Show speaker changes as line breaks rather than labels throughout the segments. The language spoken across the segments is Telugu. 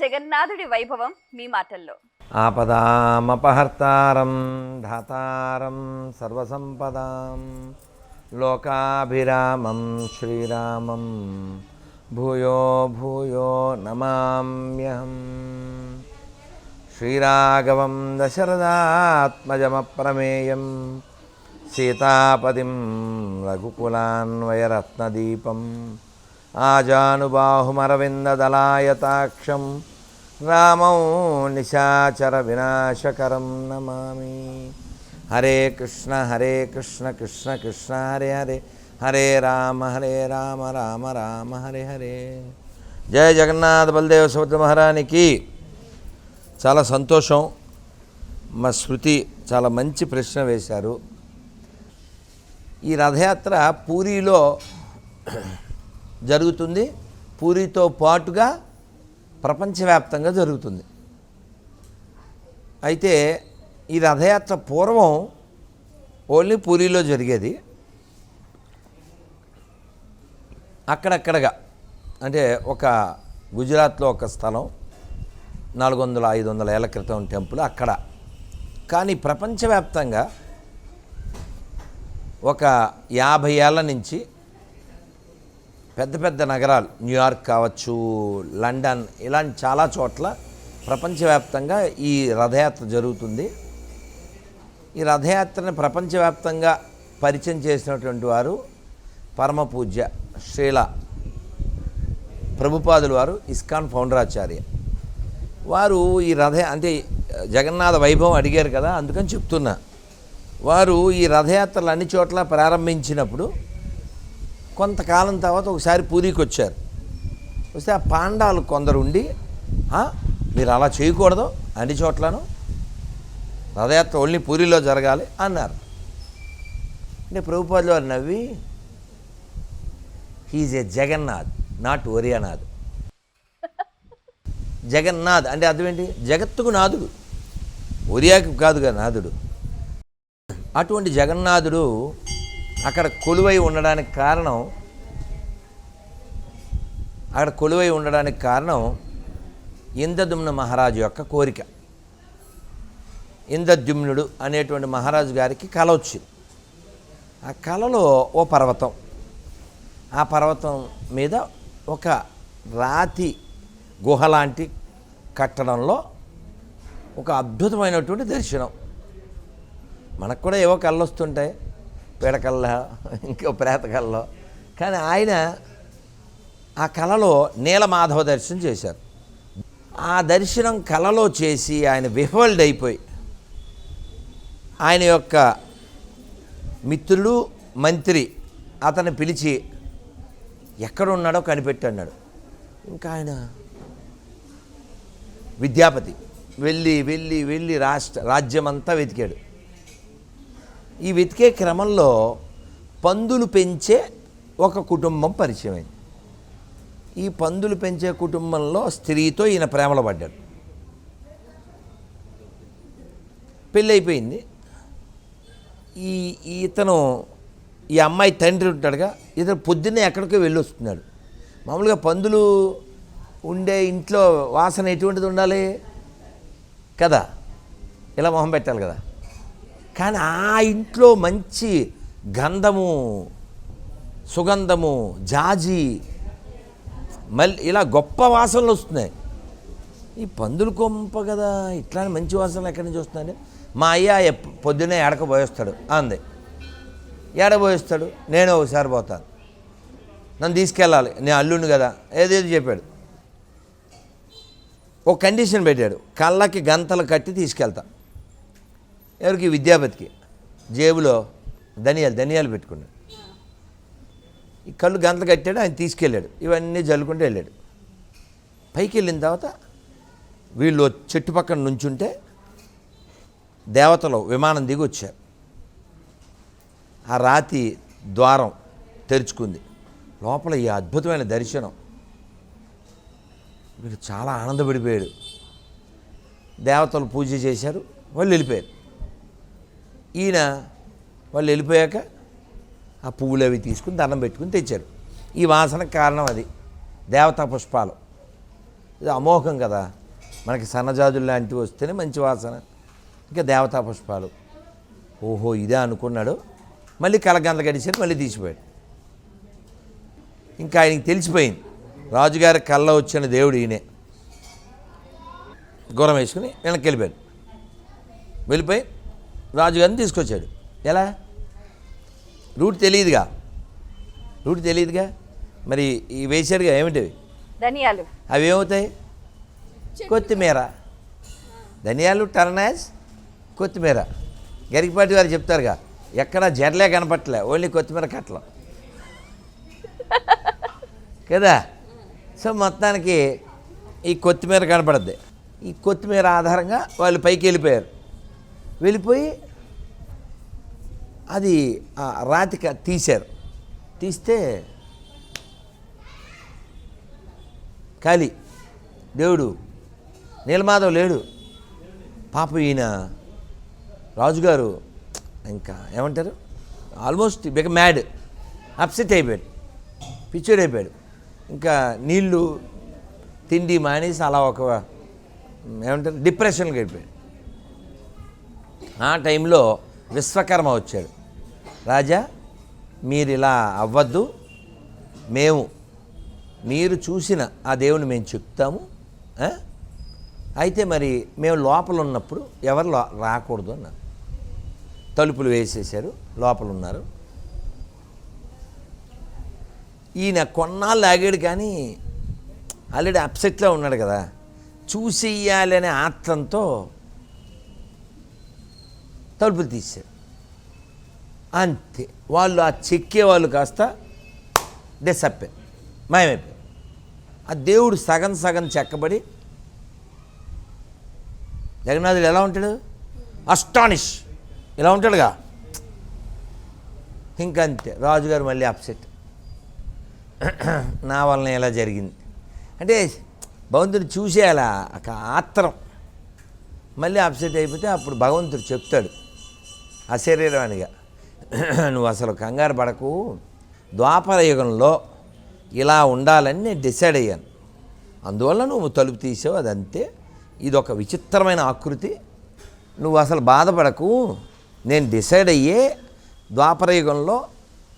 జగన్నాథుడి వైభవం మీ మాటల్లో.
ఆపదామపహర్తారం ధాతారం సర్వసంపదాం లోకాభిరామం శ్రీరామం భూయో భూయో నమామ్యహం. శ్రీరాఘవం దశరథాత్మజమప్రమేయం సీతాపతిం రఘుకులాన్వయరత్నదీపం. ఆజానుబాహుమరవిందదలాయతాక్షం రామం నిశాచర వినాశకరం నమామి. హరే కృష్ణ హరే కృష్ణ కృష్ణ కృష్ణ హరే హరే. హరే రామ హరే రామ రామ రామ హరే హరే. జయ జగన్నాథ బలదేవ సుభద్ర మహారానికి చాలా సంతోషం. మా శృతి చాలా మంచి ప్రశ్న వేశారు. ఈ రథయాత్ర పూరిలో జరుగుతుంది. పూరితో పాటుగా ప్రపంచవ్యాప్తంగా జరుగుతుంది. అయితే ఈ రథయాత్ర పూర్వం ఓన్లీ పూరిలో జరిగేది. అక్కడక్కడగా అంటే ఒక గుజరాత్లో ఒక స్థలం నాలుగు వందల ఐదు వందల ఏళ్ళ క్రితం టెంపుల్ అక్కడ. కానీ ప్రపంచవ్యాప్తంగా ఒక యాభై ఏళ్ళ నుంచి పెద్ద పెద్ద నగరాలు న్యూయార్క్ కావచ్చు లండన్ ఇలాంటి చాలా చోట్ల ప్రపంచవ్యాప్తంగా ఈ రథయాత్ర జరుగుతుంది. ఈ రథయాత్రని ప్రపంచవ్యాప్తంగా పరిచయం చేసినటువంటి వారు పరమ పూజ్య శ్రీల ప్రభుపాదులు వారు ఇస్కాన్ ఫౌండరాచార్య వారు ఈ రథ అంటే జగన్నాథ వైభవం అడిగారు కదా అందుకని చెప్తున్నా. వారు ఈ రథయాత్రలు అన్ని చోట్ల ప్రారంభించినప్పుడు కొంతకాలం తర్వాత ఒకసారి పూరికి వచ్చారు వస్తే ఆ పాండాలు కొందరు ఉండి మీరు అలా చేయకూడదు అన్ని చోట్లను. రథయాత్ర ఓన్లీ పూరిలో జరగాలి అన్నారు. అంటే ప్రభుపాదులు వారు నవ్వి he's a Jagannath not Oriyanath. Jagannath అంటే అర్థం ఏంటి? జగత్తుకు నాథుడు ఒరియాకి కాదుగా నాథుడు అటువంటి జగన్నాథుడు అక్కడ కొలువై ఉండడానికి కారణం అక్కడ కొలువై ఉండడానికి కారణం ఇంద్రదుమ్న మహారాజు యొక్క కోరిక. ఇంద్రద్యుమ్నుడు అనేటువంటి మహారాజు గారికి కల వచ్చింది. ఆ కలలో ఓ పర్వతం. ఆ పర్వతం మీద ఒక రాతి గుహ లాంటి కట్టడంలో ఒక అద్భుతమైనటువంటి దర్శనం. మనకు కూడా ఏవో కళ్ళు వస్తుంటాయి. పీడకల్లో ఇంకో ప్రేతకల్లో కానీ ఆయన ఆ కళలో నీలమాధవ దర్శనం చేశారు. ఆ దర్శనం కళలో చేసి ఆయన విహ్వల్డ్ అయిపోయి ఆయన యొక్క మిత్రుడు మంత్రి అతన్ని పిలిచి ఎక్కడున్నాడో కనిపెట్టన్నాడు ఇంకా ఆయన విద్యాపతి వెళ్ళి వెళ్ళి వెళ్ళి రాష్ట్ర రాజ్యమంతా వెతికాడు. ఈ వెతికే క్రమంలో పందులు పెంచే ఒక కుటుంబం పరిచయమైంది. ఈ పందులు పెంచే కుటుంబంలో స్త్రీతో ఈయన ప్రేమలో పడ్డాడు. పెళ్ళైపోయింది. ఈ ఈ ఇతను ఈ అమ్మాయి తండ్రి ఉంటాడుగా ఇతను పొద్దున్నే ఎక్కడికో వెళ్ళి వస్తున్నాడు మామూలుగా పందులు ఉండే ఇంట్లో వాసన ఎటువంటిది ఉండాలి? కదా? ఇలా మొహం పెట్టాలి కదా? కానీ ఆ ఇంట్లో మంచి గంధము సుగంధము జాజి మళ్ళీ ఇలా గొప్ప వాసనలు వస్తున్నాయి. ఈ పందులు కొంప కదా ఇట్లా మంచి వాసనలు ఎక్కడి నుంచి వస్తున్నాయి? మా అయ్య పొద్దునే పొద్దున్నే ఎడక అంది. ఎడబోయేస్తాడు నేను ఒకసారి పోతాను. నన్ను తీసుకెళ్ళాలి నేను అల్లుండు కదా ఏదేది చెప్పాడు. ఒక కండిషన్ పెట్టాడు కళ్ళకి గంతలు కట్టి తీసుకెళ్తా. ఎవరికి? విద్యాపతికి. జేబులో ధనియాలు ధనియాలు పెట్టుకున్నాడు. ఈ కళ్ళు గంటలు కట్టాడు ఆయన తీసుకెళ్ళాడు. ఇవన్నీ జల్లుకుంటూ వెళ్ళాడు. పైకి వెళ్ళిన తర్వాత వీళ్ళు చెట్టు పక్కన నుంచుంటే దేవతలు విమానం దిగి వచ్చారు. ఆ రాతి ద్వారం తెరుచుకుంది. లోపల ఈ అద్భుతమైన దర్శనం. వీడు చాలా ఆనందపడిపోయాడు. దేవతలు పూజ చేశారు వాళ్ళు వెళ్ళిపోయారు. ఈయన వాళ్ళు వెళ్ళిపోయాక ఆ పువ్వులు అవి తీసుకుని దండం పెట్టుకుని తెచ్చారు. ఈ వాసనకు కారణం అది. దేవతా పుష్పాలు. ఇది అమోఘం కదా. మనకి సన్నజాజులు లాంటివి వస్తేనే మంచి వాసన. ఇంకా దేవతా పుష్పాలు. ఓహో ఇదే అనుకున్నాడు. మళ్ళీ కలగంద గడిచారు మళ్ళీ తీసిపోయాడు. ఇంకా ఆయనకి తెలిసిపోయింది. రాజుగారి కళ్ళ వచ్చిన దేవుడు ఈయనే. గుర్రం వేసుకుని వెనక్కి వెళ్ళిపోయాడు. వెళ్ళిపోయి రాజుగారిని తీసుకొచ్చాడు. ఎలా? రూట్ తెలియదుగా రూట్ తెలియదుగా మరి ఈ వేసాడుగా ఏమిటివి?
ధనియాలు.
అవి ఏమవుతాయి? కొత్తిమీర. ధనియాలు టర్నాజ్ కొత్తిమీర. గరికపాటి వారు చెప్తారుగా ఎక్కడ జర్లే కనపట్లే ఓన్లీ కొత్తిమీర కట్టలు. కదా? సో మొత్తానికి ఈ కొత్తిమీర కనపడద్ది. ఈ కొత్తిమీర ఆధారంగా వాళ్ళు పైకి వెళ్ళిపోయారు. వెళ్ళిపోయి అది ఆ రాతిక తీశారు. తీస్తే ఖాళీ. దేవుడు నీలమాధవ్ లేడు. పాప ఈయన రాజుగారు ఇంకా ఏమంటారు? Almost బిక mad. అప్సెట్ అయిపోయాడు. పిచ్చోడు అయిపోయాడు. ఇంకా నీళ్ళు తిండి మానేసి అలా ఒక ఏమంటారు? డిప్రెషన్కి వెళ్ళిపోయాడు ఆ టైంలో విశ్వకర్మ వచ్చాడు. రాజా మీరు ఇలా అవ్వద్దు. మేము మీరు చూసిన ఆ దేవుని మేము చెప్తాము. అయితే మరి మేము లోపల ఉన్నప్పుడు ఎవరు లో రాకూడదు అన్నారు. తలుపులు వేసేసారు లోపల ఉన్నారు. ఈయన కొన్నాళ్ళు ఆగాడు కానీ ఆల్రెడీ అప్సెట్లో ఉన్నాడు కదా. చూసేయాలనే ఆత్రంతో తలుపులు తీశారు. అంతే. వాళ్ళు ఆ చెక్కే వాళ్ళు కాస్త డిసప్పారు మాయమైపోయారు. ఆ దేవుడు సగం సగం చెక్కబడి జగన్నాథుడు ఎలా ఉంటాడు? అస్టానిష్. ఇలా ఉంటాడుగా. ఇంకంతే. రాజుగారు మళ్ళీ అప్సెట్ నా వలన ఇలా జరిగింది. అంటే భగవంతుడు చూసేయాల? ఒక ఆత్రం. మళ్ళీ అప్సెట్ అయిపోతే అప్పుడు భగవంతుడు చెప్తాడు. అశరీరవాణిగా నువ్వు అసలు కంగారు పడకు. ద్వాపర యుగంలో ఇలా ఉండాలని నేను డిసైడ్ అయ్యాను. అందువల్ల నువ్వు తలుపు తీసావు అదంతే. ఇది ఒక విచిత్రమైన ఆకృతి. నువ్వు అసలు బాధపడకు. నేను డిసైడ్ అయ్యే ద్వాపర యుగంలో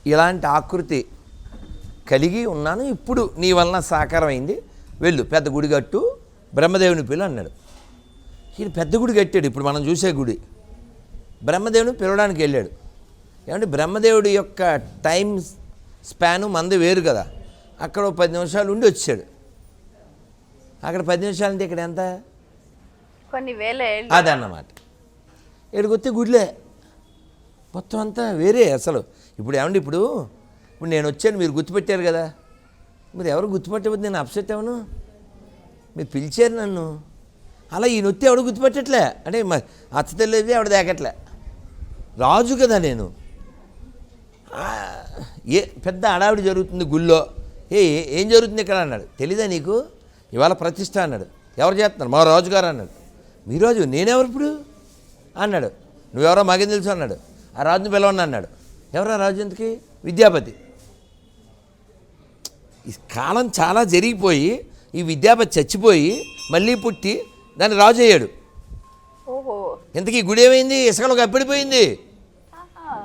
ఇలాంటి ఆకృతి కలిగి ఉన్నాను. ఇప్పుడు నీ వలన సాకారం అయింది వెళ్ళు పెద్ద గుడి కట్టు. బ్రహ్మదేవుని పిల్ల అన్నాడు ఈయన పెద్ద గుడి కట్టాడు. ఇప్పుడు మనం చూసే గుడి. బ్రహ్మదేవుని పిలవడానికి వెళ్ళాడు. ఏమంటే బ్రహ్మదేవుడి యొక్క టైం స్పాను మంది వేరు కదా. అక్కడ పది నిమిషాలు ఉండి వచ్చాడు. అక్కడ పది నిమిషాలు అంటే ఇక్కడ ఎంత?
కొన్ని వేల
అదన్నమాట. ఎడుకొస్తే గుడిలే. మొత్తం అంతా వేరే అసలు. ఇప్పుడు ఏమండి ఇప్పుడు? ఇప్పుడు నేను వచ్చాను మీరు గుర్తుపెట్టారు కదా. మీరు ఎవరు గుర్తుపట్టకపోతే నేను అప్సెట్ అవను మీరు పిలిచారు నన్ను. అలా ఈయన వస్తే ఎవడు గుర్తుపెట్టట్లే? అంటే అచ్చ తెలియదు ఆవిడ దాకట్లే. రాజు కదా నేను. ఏ పెద్ద అడావిడి జరుగుతుంది గుళ్ళో. ఏ ఏం జరుగుతుంది ఇక్కడ అన్నాడు. తెలీదా నీకు? ఇవాళ ప్రతిష్ట అన్నాడు. ఎవరు చేస్తున్నారు? మా రాజుగారు అన్నాడు. మీ రాజు నేనెవరు ఇప్పుడు? అన్నాడు. నువ్వెవరో మాకేం తెలుసు అన్నాడు. ఆ రాజుని పిలవండి అన్నాడు. ఎవరా రాజు ఎందుకు విద్యాపతి. ఈ కాలం చాలా జరిగిపోయి ఈ విద్యాపతి చచ్చిపోయి మళ్ళీ పుట్టి దాన్ని రాజు అయ్యాడు ఇంతకీ గుడి ఏమైంది? ఇసుకలో కప్పిడిపోయింది.
ఆహా.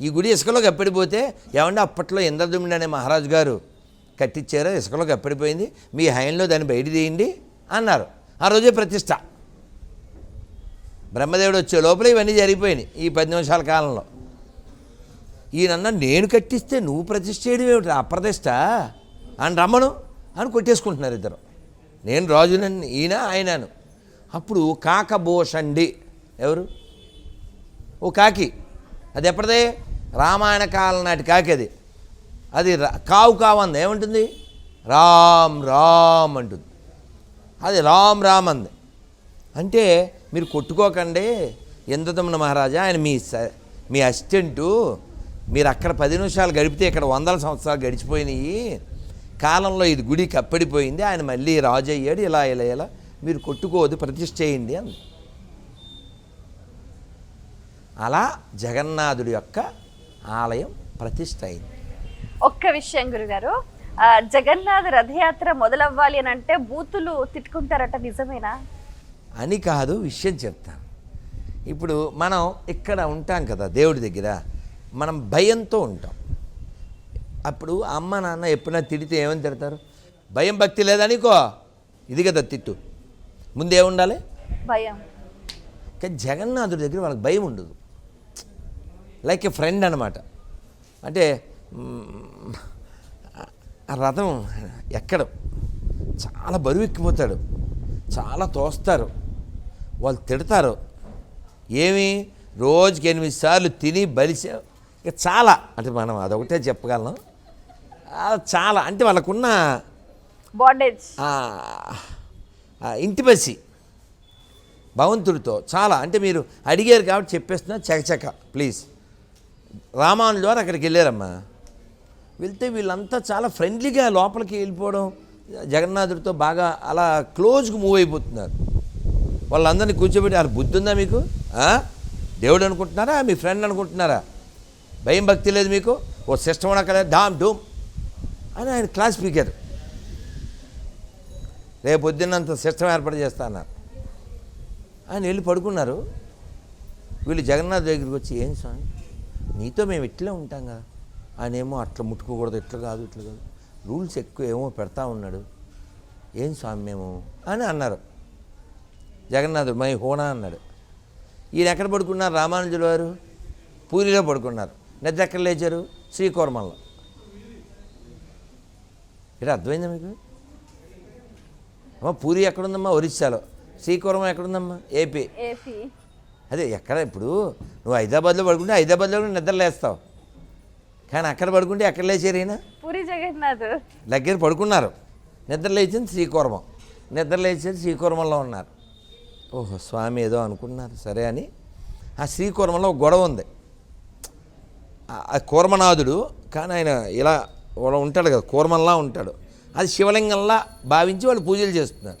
ఈ గుడి ఇసుకలో కప్పిడిపోతే ఏమంటే అప్పట్లో ఇంద్రదుమ్ముడు అనే మహారాజు గారు కట్టించారో ఇసుకలో కప్పిడిపోయింది. మీ హయంలో దాన్ని బయట తీయండి అన్నారు. ఆ రోజే ప్రతిష్ట. బ్రహ్మదేవుడు వచ్చే లోపల ఇవన్నీ జరిగిపోయినాయి ఈ పది నిమిషాల కాలంలో. ఈయనన్న నేను కట్టిస్తే నువ్వు ప్రతిష్ఠ చేయడం ఏమిటి? అప్రతిష్ట? అని రమ్మను అని కొట్టేసుకుంటున్నారు ఇద్దరు. నేను రాజునని ఈయన ఆయనను. అప్పుడు కాకభూషండి ఎవరు? ఓ కాకి. అది ఎప్పటిదే? రామాయణ కాలం నాటి కాకి అది. అది కావు కావు అంది. ఏమంటుంది? రామ్ రామ్ అంటుంది. అది రామ్ రామ్ అంది. అంటే మీరు కొట్టుకోకండి. ఇంద్రదమ్మున మహారాజా ఆయన మీ స- మీ అసిస్టెంటు మీరు అక్కడ పది నిమిషాలు గడిపితే ఇక్కడ వందల సంవత్సరాలు గడిచిపోయినాయి. కాలంలో ఇది గుడి కప్పడిపోయింది ఆయన మళ్ళీ రాజు అయ్యాడు ఇలా ఇలా ఇలా మీరు కొట్టుకోవద్దు ప్రతిష్ఠ చేయండి అంది. అలా జగన్నాథుడి యొక్క ఆలయం ప్రతిష్ఠ అయింది.
ఒక్క విషయం గురుగారు జగన్నాథ రథయాత్ర మొదలవ్వాలి అని అంటే బూతులు తిట్టుకుంటారట నిజమేనా?
అని కాదు విషయం చెప్తాను. ఇప్పుడు మనం ఇక్కడ ఉంటాం కదా దేవుడి దగ్గర మనం భయంతో ఉంటాం. అప్పుడు అమ్మ నాన్న ఎప్పుడైనా తిడితే ఏమని తిడతారు? భయం భక్తి లేదనికో ఇది కదా తిట్టు. ముందే ఉండాలి
భయం.
కానీ జగన్నాథుడి దగ్గర వాళ్ళకి భయం ఉండదు. లైక్ ఏ ఫ్రెండ్ అనమాట అంటే రథం ఎక్కడం. చాలా బరువు ఎక్కిపోతాడు చాలా తోస్తారు. వాళ్ళు తిడతారు. ఏమి? రోజుకి ఎనిమిది సార్లు తిని బలిసే ఇక చాలా. అంటే మనం అదొకటే చెప్పగలం చాలా. అంటే వాళ్ళకున్న
బాండేజ్
ఇంటిమసీ భగవంతుడితో చాలా. అంటే మీరు అడిగారు కాబట్టి చెప్పేస్తున్నా చకచక ప్లీజ్ రామాను ద్వారా అక్కడికి వెళ్ళారమ్మా. వెళ్తే వీళ్ళంతా చాలా ఫ్రెండ్లీగా లోపలికి వెళ్ళిపోవడం జగన్నాథుడితో బాగా అలా క్లోజ్గా మూవ్ అయిపోతున్నారు. వాళ్ళందరినీ కూర్చోబెట్టి వాళ్ళ బుద్ధి ఉందా మీకు? దేవుడు అనుకుంటున్నారా? మీ ఫ్రెండ్ అనుకుంటున్నారా? భయం భక్తి లేదు మీకు? ఓ సిస్టమ్ అక్కడ డామ్ డూమ్ అని ఆయన క్లాస్ స్పీకర్ రేపు పొద్దున్నంత సిస్టమ్ ఏర్పాటు చేస్తా అన్నారు. ఆయన వెళ్ళి పడుకున్నారు. వీళ్ళు జగన్నాథ్ దగ్గరికి వచ్చి ఏం స్వామి? నీతో మేము ఇట్లే ఉంటాం కదా. ఆయన ఏమో అట్లా ముట్టుకోకూడదు ఇట్లా కాదు ఇట్లా కాదు. రూల్స్ ఎక్కువ ఏమో పెడతా ఉన్నాడు. ఏం స్వామి మేము? అని అన్నారు. జగన్నాథుడు మై హోనా అన్నాడు. ఈయన ఎక్కడ పడుకున్నారు? రామానుజుల వారు? పూరిలో పడుకున్నారు. నిద్ర ఎక్కడ లేచారు? శ్రీకోరమల్లో. ఇక్కడ అర్థమైందా మీకు? అమ్మ పూరి ఎక్కడుందమ్మా? ఒరిస్సాలో. శ్రీకోరం ఎక్కడుందమ్మా? ఏపీ.
ఏపీ.
అదే ఎక్కడ ఇప్పుడు? నువ్వు హైదరాబాద్లో పడుకుంటే హైదరాబాద్లో కూడా నిద్ర లేస్తావు. కానీ అక్కడ పడుకుంటే ఎక్కడ లేచారు ఈయన?
పూరి జగన్నాథ్.
దగ్గర పడుకున్నారు. నిద్ర లేచింది శ్రీకూర్మం నిద్ర లేచేది శ్రీకూర్మంలో ఉన్నారు. ఓహో స్వామి ఏదో అనుకున్నారు. సరే అని ఆ శ్రీకూర్మంలో ఒక గొడవ ఉంది. ఆ- కూర్మనాథుడు కానీ ఆయన ఇలా వాడు ఉంటాడు కదా కూర్మంలా ఉంటాడు. అది శివలింగంలా భావించి వాళ్ళు పూజలు చేస్తున్నారు.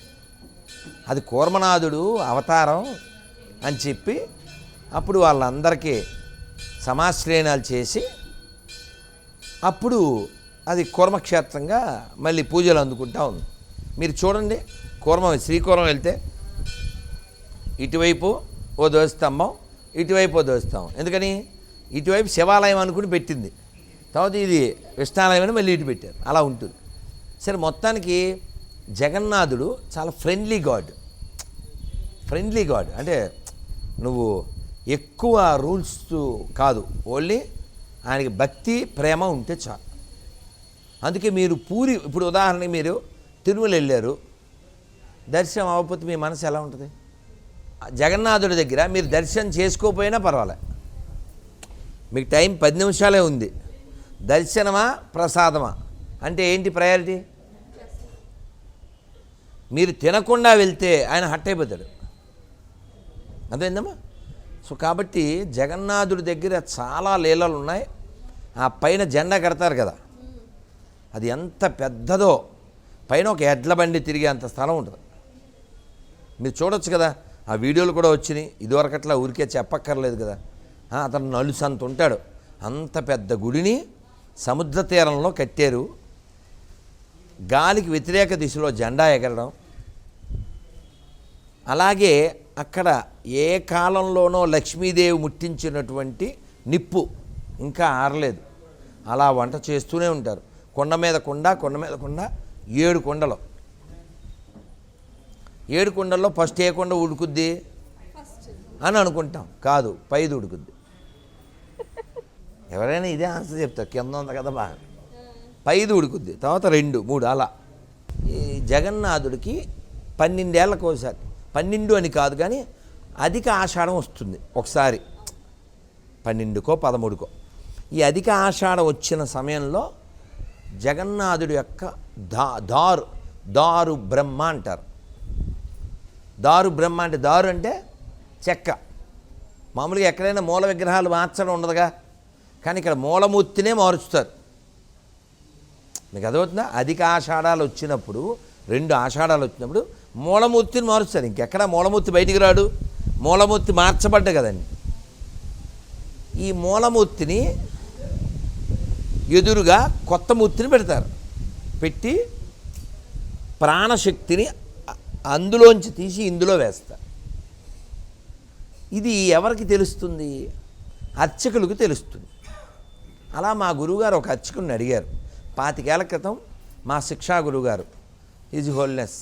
అది కూర్మనాథుడు అవతారం అని చెప్పి అప్పుడు వాళ్ళందరికీ సమాశ్రయణాలు చేసి అప్పుడు అది కూర్మక్షేత్రంగా మళ్ళీ పూజలు అందుకుంటా ఉంది. మీరు చూడండి కూర్మం శ్రీకూర్మం వెళ్తే ఇటువైపు ఓ ధ్వజస్తంభం ఇటువైపు ఓ ధ్వజస్తంభం ఎందుకని? ఇటువైపు శివాలయం అనుకుని పెట్టింది. తర్వాత ఇది విష్ణాలయం అని మళ్ళీ ఇటు పెట్టారు. అలా ఉంటుంది. సరే మొత్తానికి జగన్నాథుడు చాలా ఫ్రెండ్లీ గాడ్ ఫ్రెండ్లీ గాడ్ అంటే నువ్వు ఎక్కువ రూల్స్ కాదు. ఓన్లీ ఆయనకి భక్తి ప్రేమ ఉంటే చాలు. అందుకే మీరు పూరి ఇప్పుడు ఉదాహరణకి మీరు తిరుమల వెళ్ళారు. దర్శనం అవ్వకపోతే మీ మనసు ఎలా ఉంటుంది? జగన్నాథుడి దగ్గర మీరు దర్శనం చేసుకోకపోయినా పర్వాలే. మీకు టైం పది నిమిషాలే ఉంది. దర్శనమా ప్రసాదమా? అంటే ఏంటి ప్రయారిటీ మీరు తినకుండా వెళ్తే ఆయన హట్ అయిపోతాడు. అదేందమ్మా సో కాబట్టి జగన్నాథుడి దగ్గర చాలా లీలలు ఉన్నాయి. ఆ పైన జెండా కడతారు కదా. అది ఎంత పెద్దదో. పైన ఒక ఎడ్ల బండి తిరిగే అంత స్థలం ఉంటుంది. మీరు చూడొచ్చు కదా ఆ వీడియోలు కూడా వచ్చినాయి. ఇదివరకట్లా ఊరికే చెప్పక్కర్లేదు కదా. అతను నలుసు అంత ఉంటాడు. అంత పెద్ద గుడిని సముద్ర తీరంలో కట్టారు గాలికి వ్యతిరేక దిశలో జెండా ఎగరడం. అలాగే అక్కడ ఏ కాలంలోనో లక్ష్మీదేవి ముట్టించినటువంటి నిప్పు ఇంకా ఆరలేదు. అలా వంట చేస్తూనే ఉంటారు. కొండ మీద కొండ కొండ మీద కొండ ఏడు కొండలు. ఏడు కొండల్లో ఫస్ట్ ఏ కొండ ఉడుకుద్ది? అని అనుకుంటాం. కాదు పైది ఉడుకుద్ది. ఎవరైనా ఇదే ఆన్సర్ చెప్తారు. కింద ఉంది కదా బాగా. పైది ఉడుకుద్ది తర్వాత రెండు మూడు అలా. ఈ జగన్నాథుడికి పన్నెండేళ్ళకు ఒకసారి పన్నెండు అని కాదు కానీ అధిక ఆషాఢం వస్తుంది ఒకసారి. పన్నెండుకో పదమూడుకో. ఈ అధిక ఆషాఢం వచ్చిన సమయంలో జగన్నాథుడి యొక్క దా దారు దారు బ్రహ్మ అంటారు. దారు బ్రహ్మ అంటే దారు అంటే చెక్క. మామూలుగా ఎక్కడైనా మూల విగ్రహాలు మార్చడం ఉండదుగా. కానీ ఇక్కడ మూలమూర్తినే మారుస్తారు. మీకు అదవుతుందా అధిక ఆషాఢాలు వచ్చినప్పుడు రెండు ఆషాఢాలు వచ్చినప్పుడు మూలమూర్తిని మారుస్తారు. ఇంకెక్కడ మూలమూర్తి బయటికి రాడు? మూలమూర్తి మార్చబడ్డ కదండి. ఈ మూలమూర్తిని ఎదురుగా కొత్త మూర్తిని పెడతారు. పెట్టి ప్రాణశక్తిని అందులోంచి తీసి ఇందులో వేస్తారు. ఇది ఎవరికి తెలుస్తుంది? అర్చకులకు తెలుస్తుంది. అలా మా గురువుగారు ఒక అర్చకుని అడిగారు. పాతికేళ్ళ క్రితం మా శిక్షా గురువుగారు హిజ్ హోల్నెస్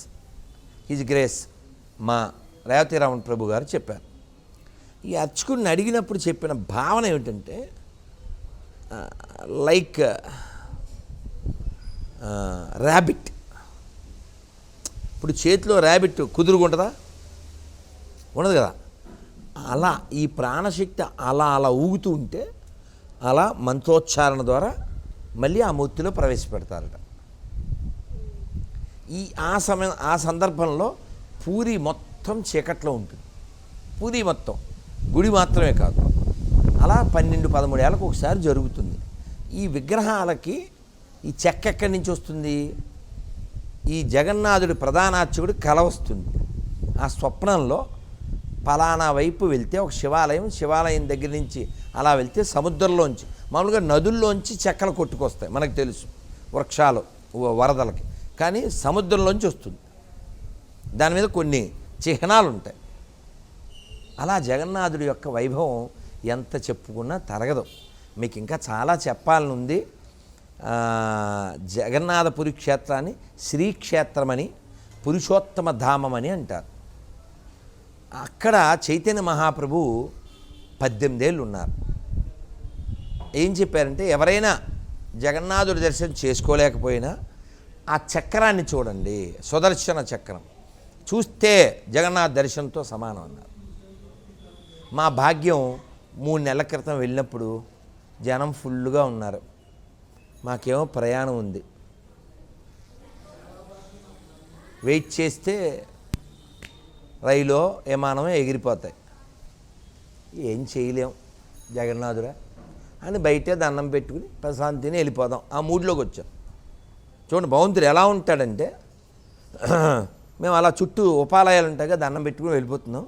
హిజ్ గ్రేస్ మా రేవతిరామన్ ప్రభు గారు చెప్పారు. ఈ అర్చకుడిని అడిగినప్పుడు చెప్పిన భావన ఏమిటంటే లైక్ ర్యాబిట్ ఇప్పుడు చేతిలో ర్యాబిట్ కుదురుకుంటుందా ఉండదు కదా. అలా ఈ ప్రాణశక్తి అలా అలా ఊగుతూ ఉంటే అలా మంత్రోచ్చారణ ద్వారా మళ్ళీ ఆ మూర్తిలో ప్రవేశపెడతారట. ఈ ఆ సమయం ఆ సందర్భంలో పూరి మొత్తం చీకట్లో ఉంటుంది. పూరి మొత్తం. గుడి మాత్రమే కాదు. అలా పన్నెండు పదమూడు ఏళ్ళకు ఒకసారి జరుగుతుంది. ఈ విగ్రహాలకి ఈ చెక్క ఎక్కడి నుంచి వస్తుంది? ఈ జగన్నాథుడి ప్రధానార్చకుడు కల వస్తుంది. ఆ స్వప్నంలో పలానా వైపు వెళ్తే ఒక శివాలయం శివాలయం దగ్గర నుంచి అలా వెళ్తే సముద్రంలోంచి. మామూలుగా నదుల్లోంచి చెక్కలు కొట్టుకొస్తాయి మనకు తెలుసు. వృక్షాలు వ- వరదలకి. కానీ సముద్రంలోంచి వస్తుంది. దాని మీద కొన్ని చిహ్నాలు ఉంటాయి అలా జగన్నాథుడి యొక్క వైభవం ఎంత చెప్పుకున్నా తరగదు. మీకు ఇంకా చాలా చెప్పాలని ఉంది జగన్నాథపురి క్షేత్రాన్ని శ్రీక్షేత్రమని పురుషోత్తమ ధామమని అంటారు. అక్కడ చైతన్య మహాప్రభు పద్దెనిమిదేళ్ళు ఉన్నారు ఏం చెప్పారంటే ఎవరైనా జగన్నాథుడి దర్శనం చేసుకోలేకపోయినా ఆ చక్రాన్ని చూడండి సుదర్శన చక్రం. చూస్తే జగన్నాథ్ దర్శనంతో సమానం అన్నారు. మా భాగ్యం మూడు నెలల క్రితం వెళ్ళినప్పుడు జనం ఫుల్గా ఉన్నారు. మాకేమో ప్రయాణం ఉంది. వెయిట్ చేస్తే రైలో విమానమే ఎగిరిపోతాయి. ఏం చేయలేం జగన్నాథురా అని బయటే దండం పెట్టుకుని ప్రశాంతిని వెళ్ళిపోదాం. ఆ మూడ్లోకి వచ్చాం. చూడండి భగవంతుడు ఎలా ఉంటాడంటే మేము అలా చుట్టూ ఉపాలయాలు ఉంటాయి కదా దండం పెట్టుకుని వెళ్ళిపోతున్నాం.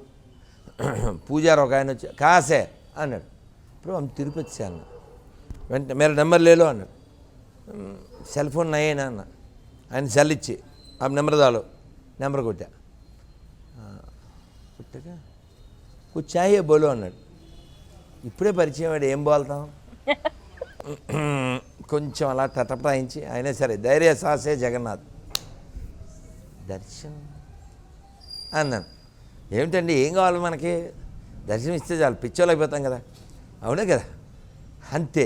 పూజారు ఒక ఆయన వచ్చి కాసే అన్నాడు. ఇప్పుడు ఆమె తిరుపతి సార్ అన్న వెంటనే మీరు నెంబర్ లేదు అన్నాడు. సెల్ ఫోన్ నయ్యేనా అన్న. ఆయన సెల్ ఇచ్చి ఆ నెంబర్ దాలు నెంబర్ కొట్టా. కొట్టాక చాయే బోలు అన్నాడు. ఇప్పుడే పరిచయం వాడు ఏం బోల్తాం? కొంచెం అలా తటపటాయించి అయినా సరే ధైర్య సాసే జగన్నాథ్. దర్శనం అన్నాను. ఏమిటండి ఏం కావాలి మనకి? దర్శనం ఇస్తే చాలు పిచ్చోలేకపోతాం కదా. అవునే కదా? అంతే.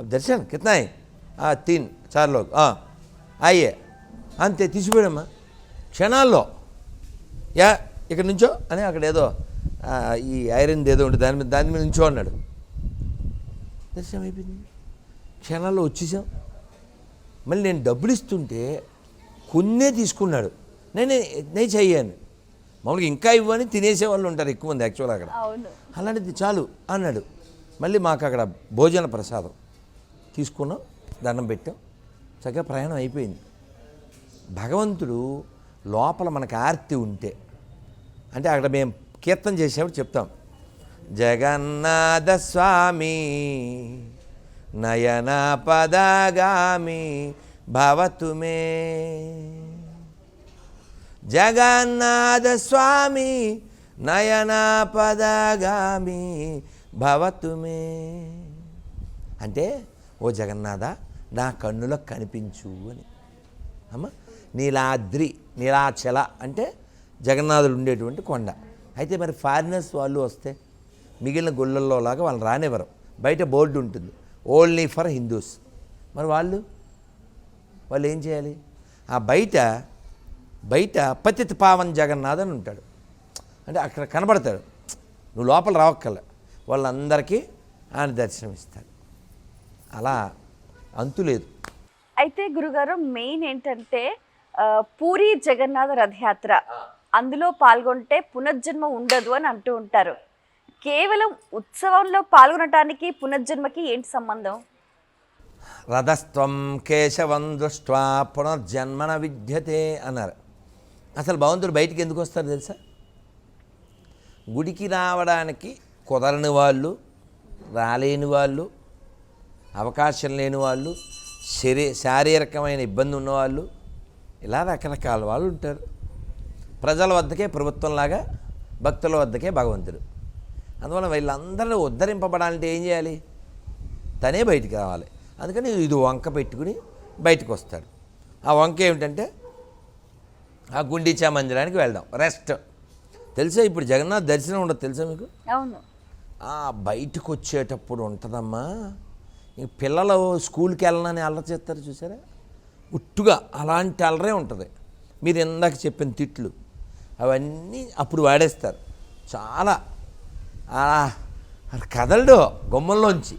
దర్శనం కితనాయి. తిన్ చార్లో అయ్యే. అంతే తీసిపోయామ్మా క్షణాల్లో. యా ఇక్కడ నుంచో అని అక్కడ ఏదో ఈ ఐరన్ ఏదో ఉంటుంది దాని మీద దాని మీద నుంచో అన్నాడు. దర్శనం అయిపోయింది. క్షణాల్లో వచ్చేసాం. మళ్ళీ నేను డబ్బులు ఇస్తుంటే కొన్నే తీసుకున్నాడు. నేను నేను చెయ్యాను. మామూలుగా ఇంకా ఇవ్వని తినేసే వాళ్ళు ఉంటారు ఎక్కువ మంది యాక్చువల్ అక్కడ. అలాంటిది చాలు అన్నాడు. మళ్ళీ మాకు అక్కడ భోజన ప్రసాదం తీసుకున్నాం దండం పెట్టాం. చక్కగా ప్రయాణం అయిపోయింది. భగవంతుడు లోపల మనకు ఆర్తి ఉంటే అంటే అక్కడ మేము కీర్తన చేసేప్పుడు చెప్తాం. జగన్నాథ స్వామి నయన పదగామి భవతు మే జగన్నాథ స్వామి నయన పదగామి భవతు మే అంటే ఓ జగన్నాథ నా కన్నులకు కనిపించు అని. అమ్మ నీలాద్రి నీలాచల అంటే జగన్నాథుడు ఉండేటువంటి కొండ. అయితే మరి ఫారినర్స్ వాళ్ళు వస్తే మిగిలిన గుళ్ళల్లో లాగా వాళ్ళని రానివ్వరు. బయట బోర్డు ఉంటుంది. Only for Hindus. మరి వాళ్ళు? వాళ్ళు ఏం చేయాలి? ఆ బయట బయట పతిత పావన్ జగన్నాథ్ అని ఉంటాడు. అంటే అక్కడ కనబడతాడు. నువ్వు లోపల రావక్కర్లే. వాళ్ళందరికీ ఆయన దర్శనం ఇస్తాడు అలా అంతు లేదు.
అయితే గురుగారు మెయిన్ ఏంటంటే పూరి జగన్నాథ రథయాత్ర. అందులో పాల్గొంటే పునర్జన్మ ఉండదు అని అంటూ ఉంటారు. కేవలం ఉత్సవంలో పాల్గొనటానికి పునర్జన్మకి ఏంటి సంబంధం?
రథస్త్వం కేశవం దృష్ట్వా పునర్జన్మన విద్యతే అన్నారు. అసలు భగవంతుడు బయటికి ఎందుకు వస్తారు తెలుసా? గుడికి రావడానికి కుదరని వాళ్ళు రాలేని వాళ్ళు అవకాశం లేని వాళ్ళు శరీ శారీరకమైన ఇబ్బంది ఉన్నవాళ్ళు ఇలా రకరకాల వాళ్ళు ఉంటారు. ప్రజల వద్దకే ప్రభుత్వంలాగా భక్తుల వద్దకే భగవంతుడు. అందువల్ల వీళ్ళందరూ ఉద్ధరింపబడాలంటే ఏం చేయాలి? తనే బయటికి రావాలి. అందుకని ఇది వంక పెట్టుకుని బయటకు వస్తాడు. ఆ వంక ఏమిటంటే ఆ గుండీచా మందిరానికి వెళ్దాం. రెస్ట్. తెలుసా ఇప్పుడు జగన్నాథ్ దర్శనం ఉండదు తెలుసా మీకు?
అవును.
ఆ బయటకు వచ్చేటప్పుడు ఉంటుందమ్మా. ఈ పిల్లలు స్కూల్కి వెళ్ళనని అల్లరి చేస్తారు చూసారా? ఉట్టుగా అలాంటి అల్లరే ఉంటుంది. మీరు ఇందాక చెప్పిన తిట్లు అవన్నీ అప్పుడు వాడేస్తారు. చాలా కదలడు గుమ్మంలోంచి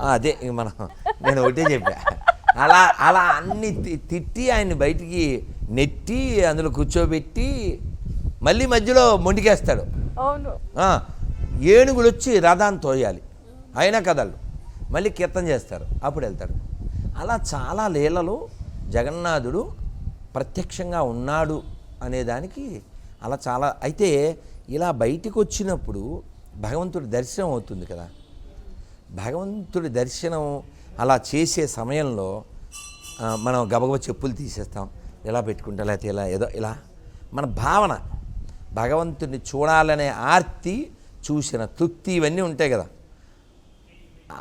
ఆ, అదే మనం నేను ఒకటే చెప్పా. అలా అలా అన్ని తిట్టి ఆయన్ని బయటికి నెట్టి అందులో కూర్చోబెట్టి మళ్ళీ మధ్యలో మొండికేస్తాడు. ఏనుగులు వచ్చి రథాన్ని తోయాలి. అయినా కదలు మళ్ళీ కీర్తన చేస్తారు. అప్పుడు వెళ్తాడు. అలా చాలా లీలలు జగన్నాథుడు ప్రత్యక్షంగా ఉన్నాడు అనేదానికి అలా చాలా అయితే ఇలా బయటికి వచ్చినప్పుడు భగవంతుడి దర్శనం అవుతుంది కదా. భగవంతుడి దర్శనం అలా చేసే సమయంలో మనం గబగబ చెప్పులు తీసేస్తాం. ఇలా పెట్టుకుంటా లేకపోతే ఇలా ఏదో ఇలా. మన భావన భగవంతుడిని చూడాలనే ఆర్తి చూసిన తృప్తి ఇవన్నీ ఉంటాయి కదా.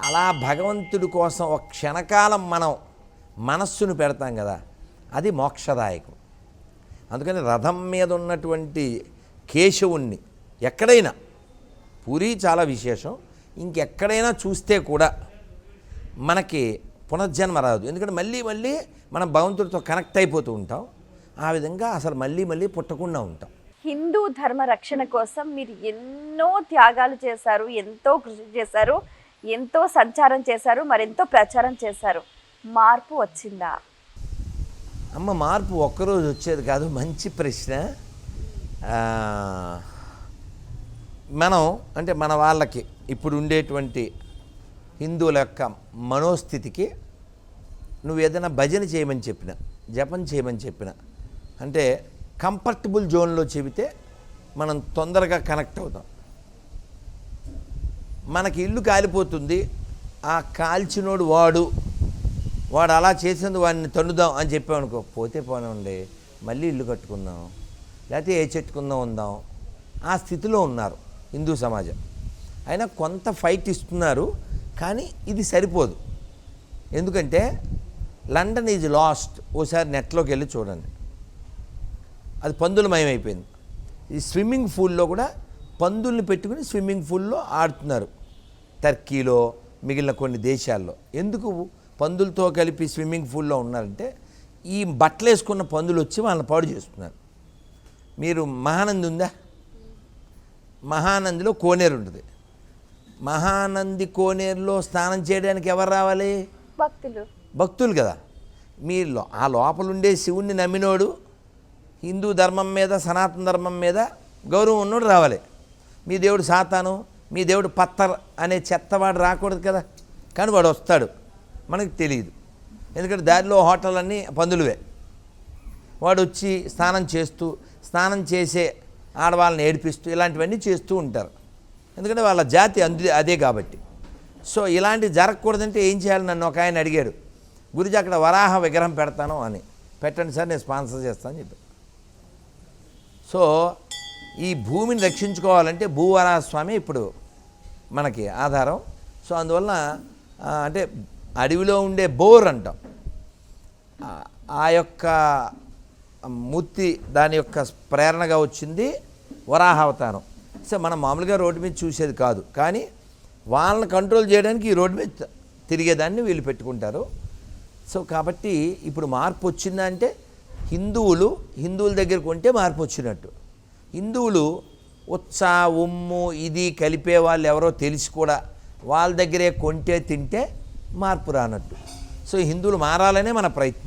అలా భగవంతుడి కోసం ఒక క్షణకాలం మనం మనస్సును పెడతాం కదా. అది మోక్షదాయకం. అందుకని రథం మీద ఉన్నటువంటి కేశవుణ్ణి. ఎక్కడైనా. పూరి చాలా విశేషం. ఇంకెక్కడైనా చూస్తే కూడా మనకి పునర్జన్మ రాదు. ఎందుకంటే మళ్ళీ మళ్ళీ మనం భగవంతుడితో కనెక్ట్ అయిపోతూ ఉంటాం. ఆ విధంగా అసలు మళ్ళీ మళ్ళీ పుట్టకుండా ఉంటాం.
హిందూ ధర్మ రక్షణ కోసం మీరు ఎన్నో త్యాగాలు చేశారు ఎంతో కృషి చేశారు ఎంతో సంచారం చేశారు మరెంతో ప్రచారం చేశారు. మార్పు వచ్చిందా?
అమ్మ మార్పు ఒక్కరోజు వచ్చేది కాదు. మంచి ప్రశ్న. మనం అంటే మన వాళ్ళకి ఇప్పుడు ఉండేటువంటి హిందువుల యొక్క మనోస్థితికి నువ్వు ఏదైనా భజన చేయమని చెప్పిన జపం చేయమని చెప్పిన అంటే కంఫర్టబుల్ జోన్లో చెబితే మనం తొందరగా కనెక్ట్ అవుతాం. మనకి ఇల్లు కాలిపోతుంది ఆ కాల్చినోడు వాడు వాడు అలా చేసింది వాడిని తన్నుదాం అని చెప్పామనుకో పోతే పోనండి మళ్ళీ ఇల్లు కట్టుకుందాం. లేకపోతే ఏ చెట్టుకుందాం ఉందాం. ఆ స్థితిలో ఉన్నారు హిందూ సమాజం. అయినా కొంత ఫైట్ ఇస్తున్నారు కానీ ఇది సరిపోదు. ఎందుకంటే లండన్ ఈజ్ లాస్ట్. ఓసారి నెట్లోకి వెళ్ళి చూడండి. అది పందులమయమైపోయింది ఈ స్విమ్మింగ్ పూల్లో కూడా పందుల్ని పెట్టుకుని స్విమ్మింగ్ పూల్లో ఆడుతున్నారు. టర్కీలో మిగిలిన కొన్ని దేశాల్లో. ఎందుకు పందులతో కలిపి స్విమ్మింగ్ పూల్లో ఉన్నారంటే ఈ బట్టలు వేసుకున్న పందులు వచ్చి వాళ్ళని పాడు చేస్తున్నారు. మీరు మహానంది ఉందా మహానందిలో కోనేరు ఉంటుంది. మహానంది కోనేరులో స్నానం చేయడానికి ఎవరు రావాలి?
భక్తులు.
భక్తులు కదా. మీ లో- ఆ లోపల ఉండే శివుణ్ణి నమ్మినోడు హిందూ ధర్మం మీద సనాతన ధర్మం మీద గౌరవం ఉన్నోడు రావాలి. మీ దేవుడు సాతాను మీ దేవుడు పత్తర్ అనే చెత్తవాడు రాకూడదు కదా. కానీ వాడు వస్తాడు. మనకు తెలియదు ఎందుకంటే దారిలో హోటల్ అన్నీ పందులువే. వాడు వచ్చి స్నానం చేస్తూ స్నానం చేసే ఆడవాళ్ళని ఏడిపిస్తూ ఇలాంటివన్నీ చేస్తూ ఉంటారు. ఎందుకంటే వాళ్ళ జాతి అందు అదే కాబట్టి. సో ఇలాంటివి జరగకూడదంటే ఏం చేయాలి నన్ను ఒక ఆయన అడిగాడు. గురుజీ అక్కడ వరాహ విగ్రహం పెడతాను అని. పెట్టండి సార్ నేను స్పాన్సర్ చేస్తాను చెప్పి సో ఈ భూమిని రక్షించుకోవాలంటే భూవరాహ స్వామి ఇప్పుడు మనకి ఆధారం. సో అందువలన అంటే అడవిలో ఉండే బోర్ అంటాం. ఆ యొక్క మూర్తి దాని యొక్క ప్రేరణగా వచ్చింది వరాహావతారం. సో మనం మామూలుగా రోడ్డు మీద చూసేది కాదు. కానీ వాళ్ళని కంట్రోల్ చేయడానికి ఈ రోడ్డు మీద తిరిగేదాన్ని వీళ్ళు పెట్టుకుంటారు. సో కాబట్టి ఇప్పుడు మార్పు వచ్చిందంటే హిందువులు హిందువుల దగ్గరకు ఉంటే మార్పు వచ్చినట్టు. హిందువులు ఉత్సా ఉమ్ము ఇది కలిపే వాళ్ళు ఎవరో తెలిసి కూడా వాళ్ళ దగ్గరే కొంటే తింటే మార్పు రానట్టు. సో హిందువులు మారాలనే మన ప్రయత్నం.